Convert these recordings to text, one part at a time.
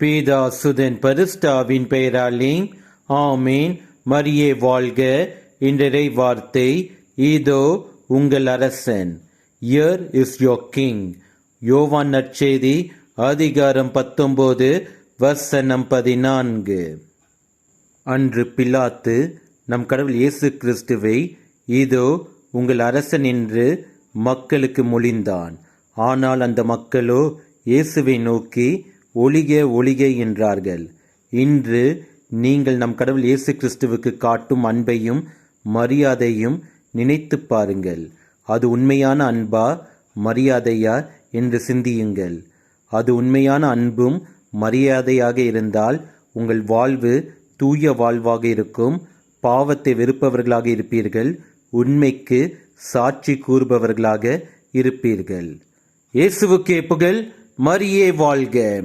பீதா சுதன் பரிஸ்டாவின் பெயராலே ஆமேன். மரியே வாழ்க. இன்றை வார்த்தை இதோ உங்கள் அரசன். இயர் இஸ் யோர் கிங் யோவான் நற்செய்தி அதிகாரம் பத்தொன்பது வசனம் பதினான்கு. அன்று பிலாத்து நம் கடவுள் இயேசு கிறிஸ்துவை இதோ உங்கள் அரசன் என்று மக்களுக்கு மொழிந்தான். ஆனால் அந்த மக்களோ இயேசுவை நோக்கி ஒளிக ஒளிக என்றார்கள். இன்று நீங்கள் நம் கடவுள் இயேசு கிறிஸ்துவுக்கு காட்டும் அன்பையும் மரியாதையும் நினைத்து பாருங்கள். அது உண்மையான அன்பா மரியாதையா என்று சிந்தியுங்கள். அது உண்மையான அன்பும் மரியாதையாக இருந்தால் உங்கள் வாழ்வு தூய வாழ்வாக இருக்கும். பாவத்தை வெறுப்பவர்களாக இருப்பீர்கள். உண்மைக்கு சாட்சி கூறுபவர்களாக இருப்பீர்கள். இயேசுவுக்கே புகழ் மரியே வாழ்க.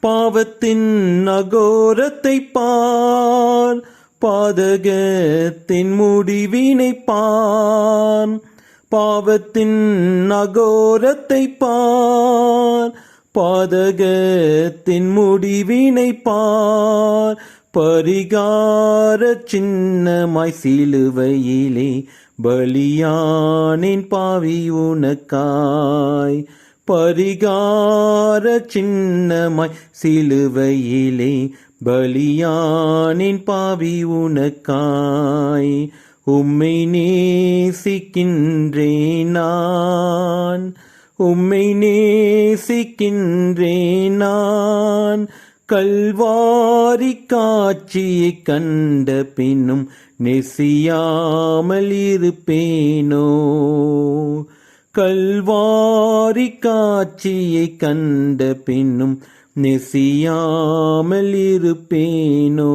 பாவத்தின் அகோரத்தை பார். பாதகத்தின் முடிவினை பார். பாவத்தின் அகோரத்தை பார். பாதகத்தின் முடிவினை பார். பரிகார சின்னமாய் சிலுவையிலே பலியானின் பாவி உனக்காய். பரிகார சின்னமாய் சிலுவையிலே பலியானின் பாவி உனக்காய். உம்மை நேசிக்கின்றேன் நான். உம்மை நேசிக்கின்றேன் நான். கல்வாரி காட்சியை கண்ட பின்னும் நெசியாமல் இருப்பேனோ. கல்வாரி காட்சியை கண்ட பின்னும் நெசியாமல் இருப்பேனோ?